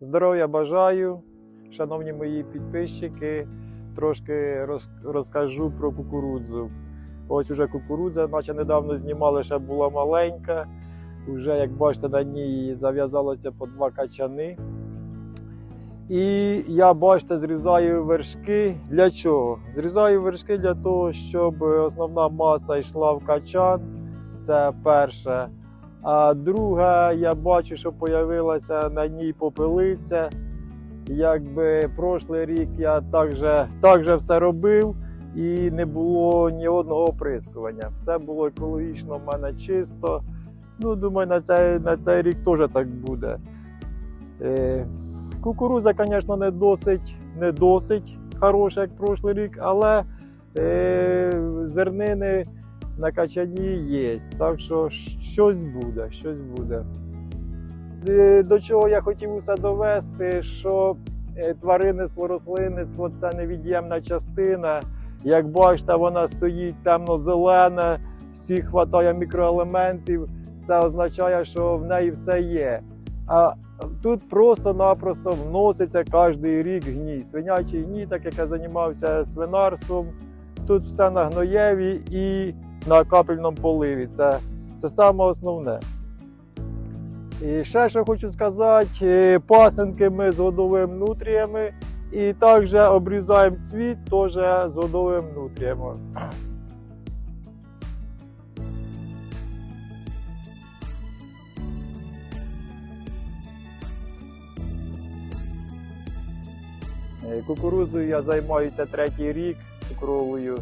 Здоров'я бажаю, шановні мої підписчики. Трошки розкажу про кукурудзу. Ось уже кукурудза, наче недавно знімали, ще була маленька. Уже, як бачите, на ній зав'язалося по два качани. І я, бачите, зрізаю вершки. Для чого? Зрізаю вершки для того, щоб основна маса йшла в качан. Це перше. А друге, я бачу, що з'явилася на ній попелиця. Якби прошлий рік я також, також все робив і не було ні одного оприскування. Все було екологічно в мене чисто. Ну, думаю, на цей, на цей рік теж так буде. Е, кукуруза, звісно, не досить, не досить хороша, як прошлий рік, але е, зернини на качані є. Так що щось буде, щось буде. Е, До чого я хотів усе довести, що е, тваринництво, рослинництво це невід'ємна частина. Як бачите, вона стоїть темно-зелена, всіх хватає мікроелементів. Це означає, що в неї все є. А тут просто-напросто вноситься кожен рік гній. Свинячий гній, так як я займався свинарством. Тут все на гноєві і на капельному поливі. Це, це саме основне. І ще що хочу сказати, е, пасенки ми з годовими нутріями, і також обрізаємо цвіт теж з годовими нутріями. Е, Кукурудзою я займаюся третій рік цукровою.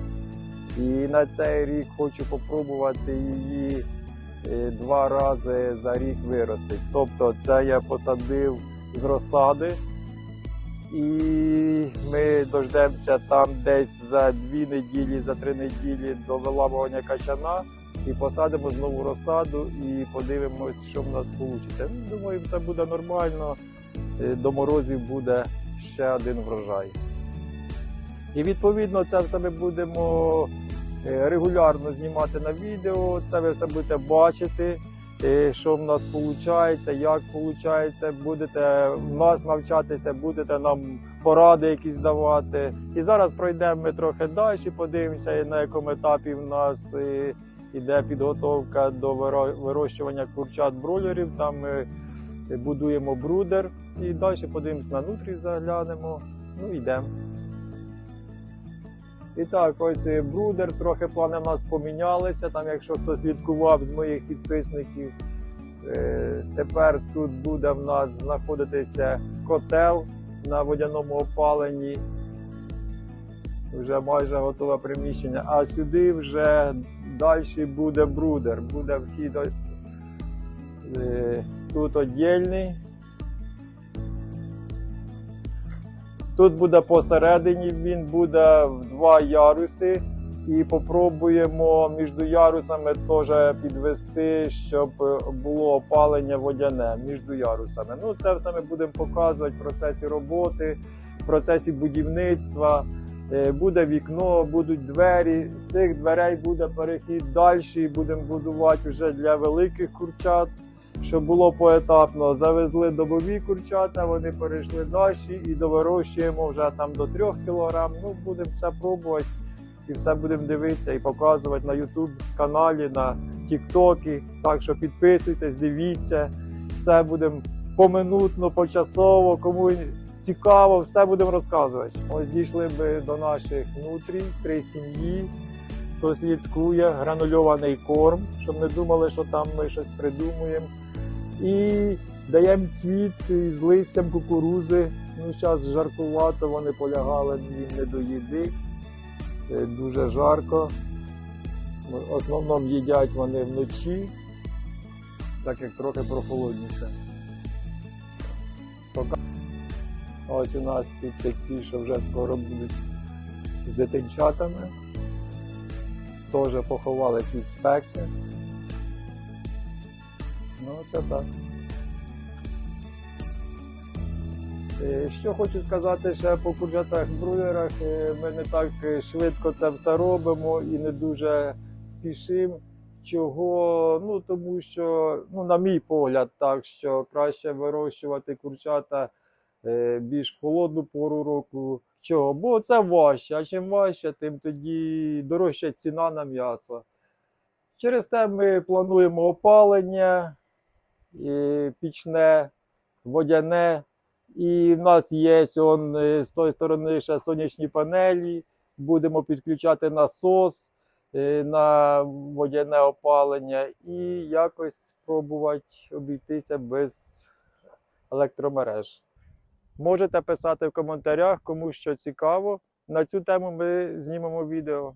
І на цей рік хочу спробувати її е, два рази за рік виростити. Тобто це я посадив з розсади, і ми дождемося там десь за дві неділі, за три неділі до виламування качана і посадимо знову розсаду і подивимось, що в нас вийде. Ну, думаю, все буде нормально. Е, До морозів буде ще один врожай. І відповідно це все ми будемо регулярно знімати на відео. Це ви все будете бачити, е, що в нас виходить, як виходить. Будете в нас навчатися, будете нам поради якісь давати. І зараз пройдемо ми трохи далі, подивимося, на якому етапі в нас е, іде підготовка до вирощування курчат бройлерів. Там ми будуємо брудер і далі подивимося на нутрі, заглянемо. Ну, йдемо. І так, ось брудер, трохи плани в нас помінялися. Там, якщо хто слідкував з моїх підписників, е, тепер тут буде в нас знаходитися котел на водяному опаленні. Вже майже готове приміщення. А сюди вже далі буде брудер. Буде вхід е, тут одільний. Тут буде посередині, він буде в два яруси. І попробуємо між ярусами теж підвести, щоб було опалення водяне між ярусами. Ну, це все ми будемо показувати в процесі роботи, в процесі будівництва. Е, Буде вікно, будуть двері. З цих дверей буде перехід далі. Будемо будувати вже для великих курчат щоб було поетапно. Завезли добові курчата, вони перейшли далі і довирощуємо вже там до 3 кг. Ну, будемо все пробувати і все будемо дивитися і показувати на YouTube каналі, на TikTok. Так що підписуйтесь, дивіться, все будемо поминутно, почасово, кому цікаво, все будемо розказувати. Ось дійшли би до наших нутрій, три сім'ї. Хто слідкує, гранульований корм, щоб не думали, що там ми щось придумуємо. І даємо цвіт з листям кукурузи. Ну, зараз жаркувато, вони полягали не до їди. Е, Дуже жарко. В основному їдять вони вночі, так як трохи прохолодніше. Ось у нас тут такі, що вже скоро будуть з дитинчатами. Теж поховались від спеки. Ну, це так. Е, Що хочу сказати ще по курчатах бруєрах, е, ми не так швидко це все робимо і не дуже спішимо. Чого? Ну тому що, ну, на мій погляд, так що краще вирощувати курчата е, більш в холодну пору року. Чого? Бо це важче, а чим важче, тим тоді дорожча ціна на м'ясо. Через те ми плануємо опалення пічне, водяне. І в нас є он, е, з тої сторони ще сонячні панелі. Будемо підключати насос е, на водяне опалення і якось спробувати обійтися без електромереж. Можете писати в коментарях, кому що цікаво. На цю тему ми знімемо відео.